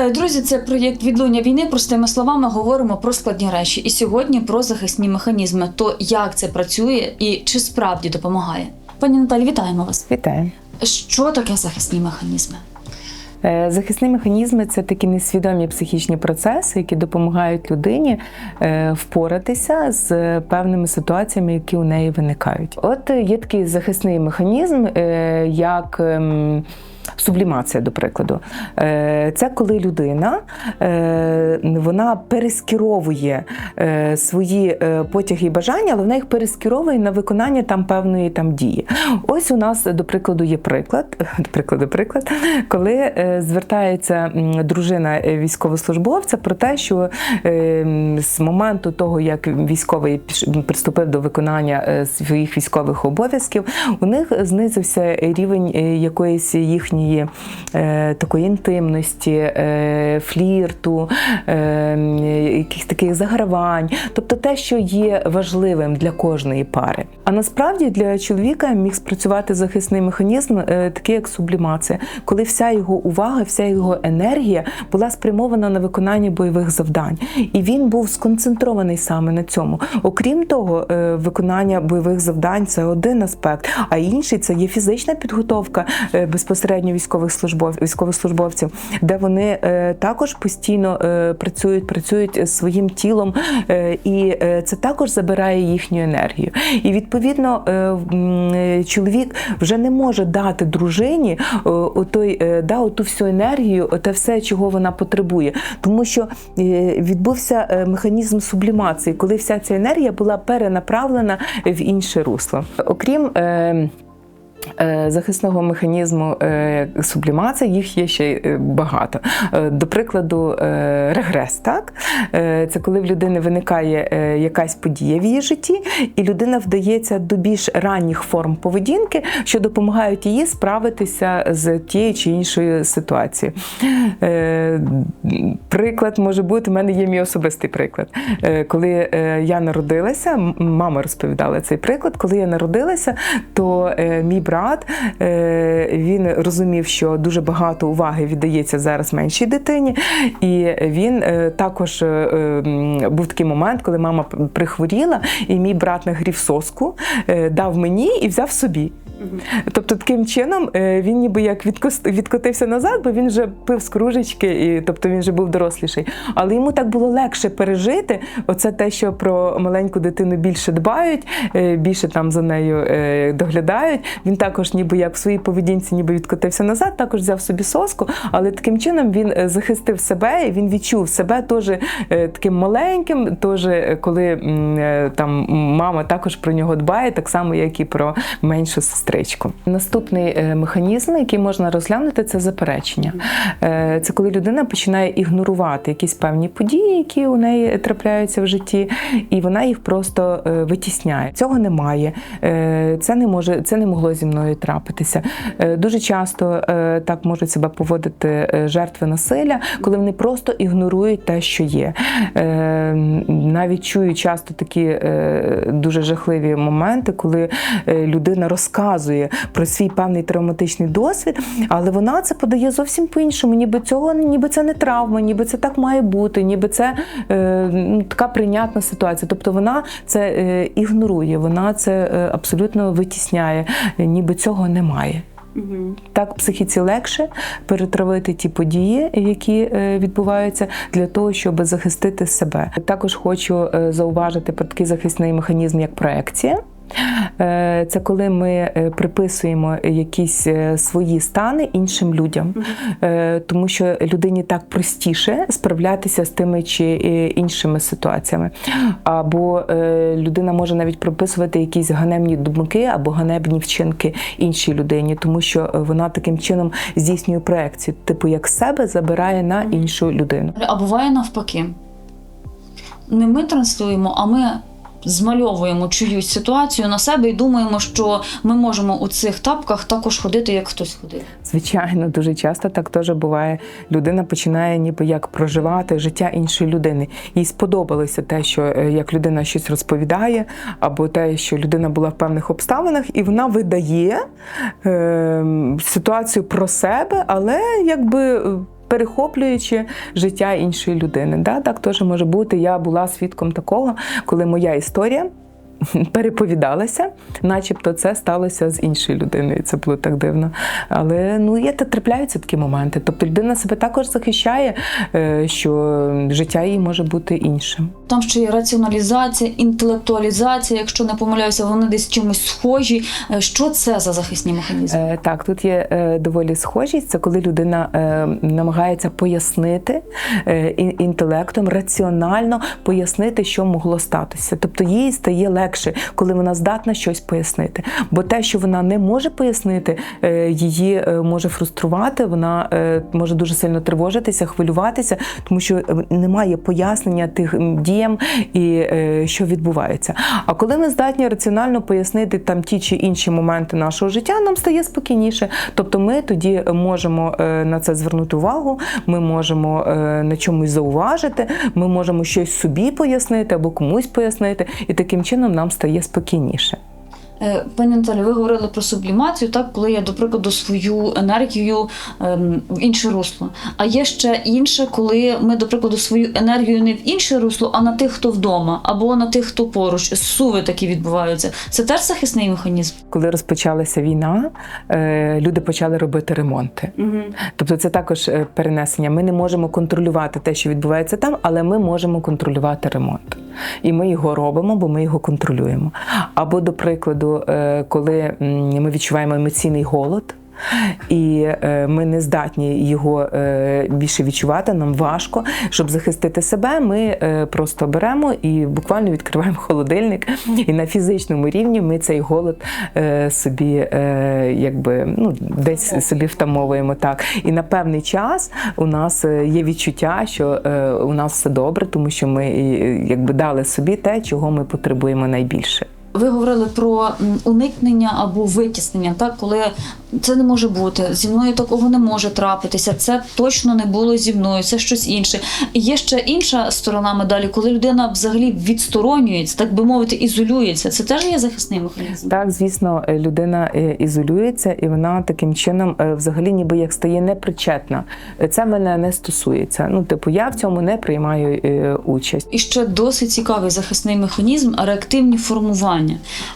Вітаю, друзі! Це проєкт відлуння війни. Простими словами говоримо про складні речі. І сьогодні про захисні механізми. То як це працює і чи справді допомагає? Пані Наталі, вітаємо вас. Вітаю. Що таке захисні механізми? Е, Захисні механізми це такі несвідомі психічні процеси, які допомагають людині е, впоратися з певними ситуаціями, які у неї виникають. От е, є такий захисний механізм, е, як ем, Сублімація, до прикладу, це коли людина е, вона перескеровує е, свої е, потяги і бажання, але вона їх перескеровує на виконання там певної там дії. Ось у нас, до прикладу, є приклад, до прикладу, приклад, коли звертається дружина військовослужбовця про те, що з моменту того, як військовий приступив до виконання своїх військових обов'язків, у них знизився рівень якоїсь їхньої е, такої інтимності, е, флірту, е, якихось таких загравань, тобто те, що є важливим для кожної пари. А насправді для чоловіка міг спрацювати захисний механізм, такий як сублімація, коли вся його увага, вся його енергія була спрямована на виконання бойових завдань, і він був сконцентрований саме на цьому. Окрім того, виконання бойових завдань це один аспект, а інший це є фізична підготовка е, безпосередньо військових службов, військовослужбовців, де вони е, також постійно е, працюють, працюють своїм тілом, е, і це також забирає їхню енергію. І відповідно чоловік вже не може дати дружині отой, да, оту всю енергію, те все, чого вона потребує, тому що відбувся механізм сублімації, коли вся ця енергія була перенаправлена в інше русло. Окрім Захисного механізму е, сублімації їх є ще е, багато. Е, До прикладу, е, регрес, так Е, це коли в людини виникає е, якась подія в її житті, і людина вдається до більш ранніх форм поведінки, що допомагають їй справитися з тією чи іншою ситуацією. Е, Приклад може бути, у мене є мій особистий приклад. Е, Коли е, я народилася, мама розповідала цей приклад. Коли я народилася, то е, мій брат е, він розумів, що дуже багато уваги віддається зараз меншій дитині, і він е, також е, був такий момент, коли мама прихворіла, і мій брат нагрів соску, дав мені і взяв собі. Тобто таким чином е, він ніби як відкотився назад, бо він вже пив з кружечки, і тобто він вже був доросліший. Але йому так було легше пережити оце те, що про маленьку дитину більше дбають, е, більше там за нею е, доглядають. Він також, ніби як в своїй поведінці, ніби відкотився назад, також взяв собі соску, але таким чином він захистив себе, і він відчув себе теж таким маленьким, теж коли там мама також про нього дбає, так само, як і про меншу сестричку. Наступний е, механізм, який можна розглянути, це заперечення. Е, Це коли людина починає ігнорувати якісь певні події, які у неї трапляються в житті, і вона їх просто е, витісняє. Цього немає, це не може, це не могло зі мною трапитися. Дуже часто так можуть себе поводити жертви насилля, коли вони просто ігнорують те, що є. Навіть чую часто такі дуже жахливі моменти, коли людина розказує про свій певний травматичний досвід, але вона це подає зовсім по-іншому. Ніби цього, ніби це не травма, ніби це так має бути, ніби це е, ну, така прийнятна ситуація. Тобто вона це е, ігнорує, вона це е, абсолютно витісняє, е, ніби цього немає. Так психіці легше перетравити ті події, які е, відбуваються, для того, щоб захистити себе. Також хочу е, зауважити про такий захисний механізм, як проекція. Е, Це коли ми е, приписуємо якісь е, свої стани іншим людям, тому що людині так простіше справлятися з тими чи іншими ситуаціями. Або людина може навіть приписувати якісь ганебні думки або ганебні вчинки іншій людині, тому що вона таким чином здійснює проекцію, типу як себе забирає на іншу людину. А буває навпаки. Не ми транслюємо, а ми змальовуємо чиюсь ситуацію на себе і думаємо, що ми можемо у цих тапках також ходити, як хтось ходив. Звичайно, дуже часто так теж буває. Людина починає ніби як проживати життя іншої людини. Їй сподобалося те, що е, як людина щось розповідає, або те, що людина була в певних обставинах, і вона видає е, ситуацію про себе, але якби. Перехоплюючи життя іншої людини. Да? Так теж може бути. Я була свідком такого, коли моя історія. Переповідалася, начебто це сталося з іншою людиною. Це було так дивно. Але ну є та трапляються такі моменти. Тобто людина себе також захищає, е, що життя її може бути іншим. Там ще є раціоналізація, інтелектуалізація, якщо не помиляюся, вони десь чимось схожі. Е, Що це за захисні механізми? Е, Так, тут є е, доволі схожість. Це коли людина е, намагається пояснити е, інтелектом, раціонально пояснити, що могло статися. Тобто їй стає легше, коли вона здатна щось пояснити. Бо те, що вона не може пояснити, е, її е, може фруструвати, вона е, може дуже сильно тривожитися, хвилюватися, тому що немає пояснення тих діям і що відбувається. А коли ми здатні раціонально пояснити там ті чи інші моменти нашого життя, нам стає спокійніше. Тобто ми тоді можемо на це звернути увагу, ми можемо на чомусь зауважити, ми можемо щось собі пояснити або комусь пояснити, і таким чином нам стає спокійніше. Е, Пані Наталі, ви говорили про сублімацію, так, коли я, до прикладу, свою енергію ем, в інше русло. А є ще інше, коли ми, до прикладу, свою енергію не в інше русло, а на тих, хто вдома, або на тих, хто поруч. Суви такі відбуваються. Це теж захисний механізм. Коли розпочалася війна, е, люди почали робити ремонти. Угу. Тобто це також е, перенесення. Ми не можемо контролювати те, що відбувається там, але ми можемо контролювати ремонт. І ми його робимо, бо ми його контролюємо. Або, до прикладу, е, коли ми відчуваємо емоційний голод. І е, ми не здатні його е, більше відчувати, нам важко. Щоб захистити себе, ми е, просто беремо і буквально відкриваємо холодильник. І на фізичному рівні ми цей голод собі якби ну, десь собі втамовуємо так. І на певний час у нас є відчуття, що у нас все добре, тому що ми якби дали собі те, чого ми потребуємо найбільше. Ви говорили про уникнення або витіснення, так коли це не може бути, зі мною такого не може трапитися, це точно не було зі мною, це щось інше. І є ще інша сторона медалі, коли людина взагалі відсторонюється, так би мовити, ізолюється. Це теж є захисний механізм. Так, звісно, е, людина е, ізолюється, і вона таким чином е, взагалі ніби як стає непричетна. Це мене не стосується. Ну, типу, я в цьому не приймаю участь. І ще досить цікавий захисний механізм реактивні формування.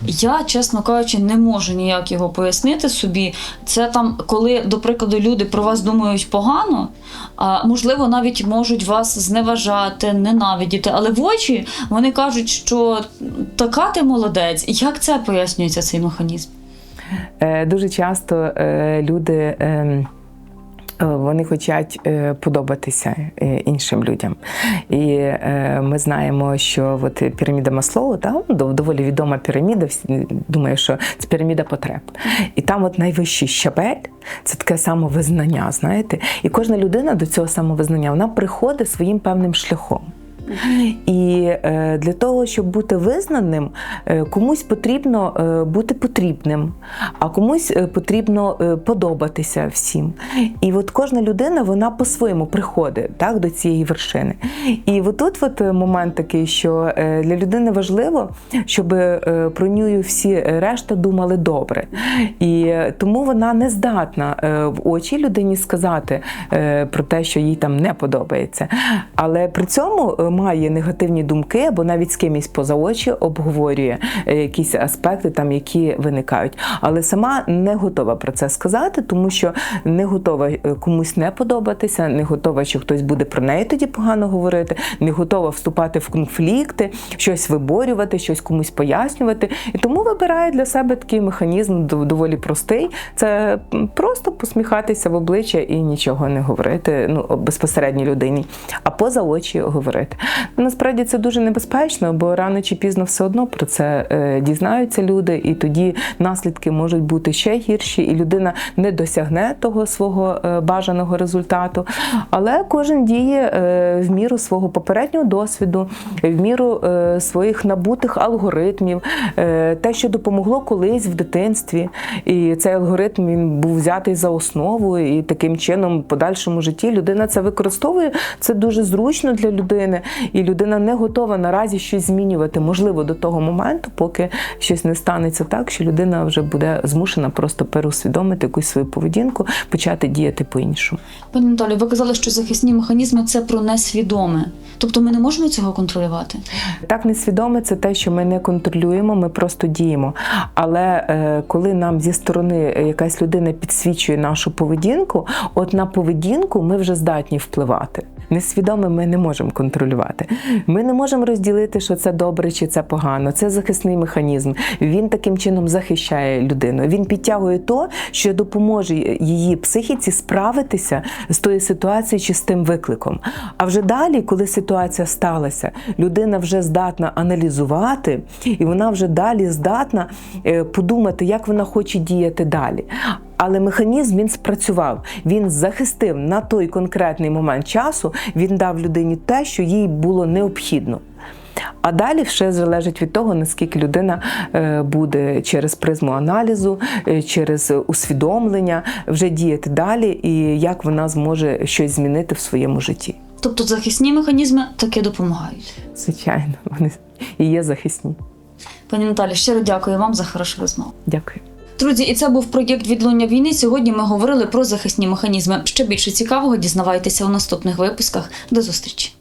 Я, чесно кажучи, не можу ніяк його пояснити собі. Це там, коли, до прикладу, люди про вас думають погано, а можливо, навіть можуть вас зневажати, ненавидіти, але в очі вони кажуть, що така ти молодець. Як це пояснюється цей механізм? Е, Дуже часто е, люди. ем, Вони хочуть е, подобатися е, іншим людям. І е, ми знаємо, що от піраміда Маслоу, та, доволі відома піраміда, думаю, що це піраміда потреб. І там от найвищий щабель це таке самовизнання, знаєте. І кожна людина до цього самовизнання вона приходить своїм певним шляхом. І е, для того, щоб бути визнаним, е, комусь потрібно е, бути потрібним, а комусь потрібно подобатися всім. І от кожна людина вона по-своєму приходить так, до цієї вершини. І отут от момент такий, що для людини важливо, щоб про нього всі решта думали добре. І тому вона не здатна в очі людині сказати про те, що їй там не подобається. Але при цьому має негативні думки або навіть з кимось поза очі обговорює е, якісь аспекти, там, які виникають. Але сама не готова про це сказати, тому що не готова е, комусь не подобатися, не готова, що хтось буде про неї тоді погано говорити, не готова вступати в конфлікти, щось виборювати, щось комусь пояснювати. І тому вибирає для себе такий механізм доволі простий. Це просто посміхатися в обличчя і нічого не говорити ну, безпосередньо людині, а поза очі говорити. Насправді це дуже небезпечно, бо рано чи пізно все одно про це е, дізнаються люди, і тоді наслідки можуть бути ще гірші, і людина не досягне того свого е, бажаного результату. Але кожен діє е, в міру свого попереднього досвіду, в міру своїх набутих алгоритмів, те, що допомогло колись в дитинстві. І цей алгоритм він був взятий за основу, і таким чином, в подальшому житті людина це використовує. Це дуже зручно для людини. І людина не готова наразі щось змінювати, можливо, до того моменту, поки щось не станеться так, що людина вже буде змушена просто переусвідомити якусь свою поведінку, почати діяти по-іншому. Пані Наталі, ви казали, що захисні механізми це про несвідоме. Тобто ми не можемо цього контролювати. Так, несвідоме це те, що ми не контролюємо, ми просто діємо. Але е, коли нам зі сторони якась людина підсвічує нашу поведінку, от на поведінку ми вже здатні впливати. Несвідоме ми не можемо контролювати. Ми не можемо розділити, що це добре чи це погано. Це захисний механізм. Він таким чином захищає людину. Він підтягує то, що допоможе її психіці справитися з тою ситуацією чи з тим викликом. А вже далі, коли ситуація сталася, людина вже здатна аналізувати, і вона вже далі здатна е, подумати, як вона хоче діяти далі. Але механізм він спрацював. Він захистив на той конкретний момент часу. Він дав людині те, що їй було необхідно. А далі все залежить від того, наскільки людина е, буде через призму аналізу, е, через усвідомлення вже діяти далі, і як вона зможе щось змінити в своєму житті. Тобто захисні механізми таки допомагають. Звичайно, вони і є захисні. Пані Наталі, щиро дякую вам за хорошу розмову. Дякую. Друзі, і це був проєкт відлуння війни. Сьогодні ми говорили про захисні механізми. Ще більше цікавого дізнавайтеся у наступних випусках. До зустрічі.